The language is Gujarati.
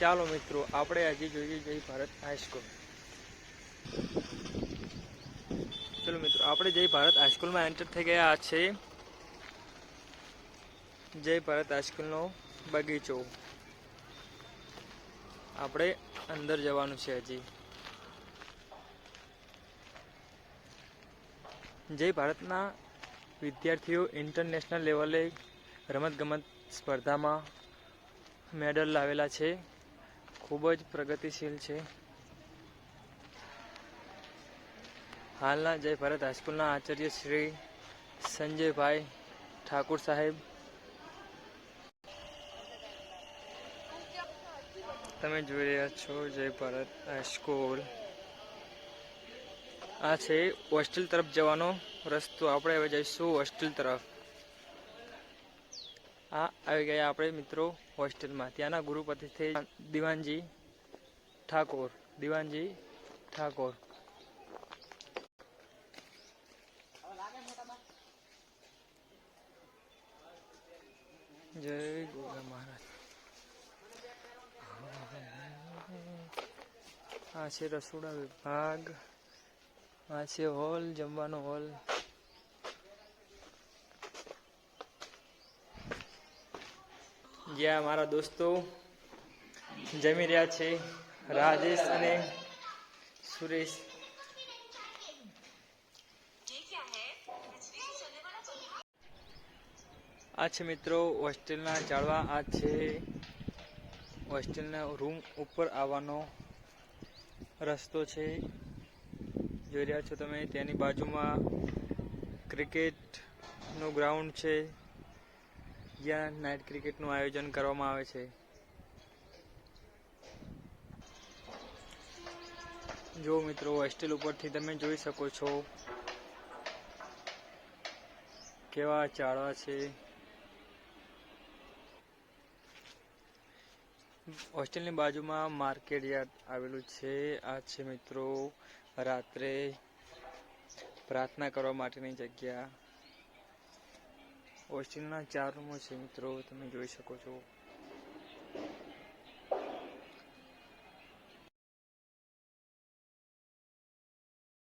ચાલો મિત્રો, આપણે આજે જોઈએ જય ભારત હાઈસ્કૂલ ચલો મિત્રો, આપણે જય ભારત હાઈસ્કૂલમાં એન્ટર થઈ ગયા છે. જય ભારત હાઈસ્કૂલનો બગીચો. આપણે અંદર જવાનું છે હજી. જય ભારતના વિદ્યાર્થીઓ ઇન્ટરનેશનલ લેવલે રમતગમત સ્પર્ધામાં મેડલ લાવેલા છે. ખૂબ જ પ્રગતિશીલ છે. હાલના જય ભારત હાઈસ્કૂલના આચાર્ય શ્રી સંજયભાઈ ઠાકુર સાહેબ. તમે જોઈ રહ્યા છો જય ભારત હાઈસ્કૂલ. આ છે હોસ્ટેલ તરફ જવાનો રસ્તો. આપણે હવે જઈશું હોસ્ટેલ તરફ. આ આવી ગયા આપણે મિત્રો હોસ્ટેલમાં. ત્યાંના ગુરુપતિ છે દિવાનજી ઠાકોર દિવાનજી ઠાકોર. જય ગોગા મહારાજ. આ છે રસોડા વિભાગ. આ છે હોલ, જમવાનો હોલ. જ્યાં મારા દોસ્તો જમી રહ્યા છે, રાજેશ અને સુરેશ. આ છે મિત્રો હોસ્ટેલના જાળવા આ છે હોસ્ટેલના રૂમ ઉપર આવવાનો રસ્તો છે. જોઈ રહ્યા છો તમે, તેની બાજુમાં ક્રિકેટનું ગ્રાઉન્ડ છે. જ્યાં નાઇટ ક્રિકેટનું આયોજન કરવામાં આવે છે. જો મિત્રો હોસ્ટેલ ઉપરથી તમે જોઈ શકો છો કેવા ચાળવા છે. હોસ્ટેલની બાજુમાં માર્કેટ યાર્ડ આવેલું છે. આ છે મિત્રો, રાત્રે પ્રાર્થના કરવા માટેની જગ્યા. હોસ્ટેલના ચાર રૂમો છે મિત્રો તમે જોઈ શકો છો.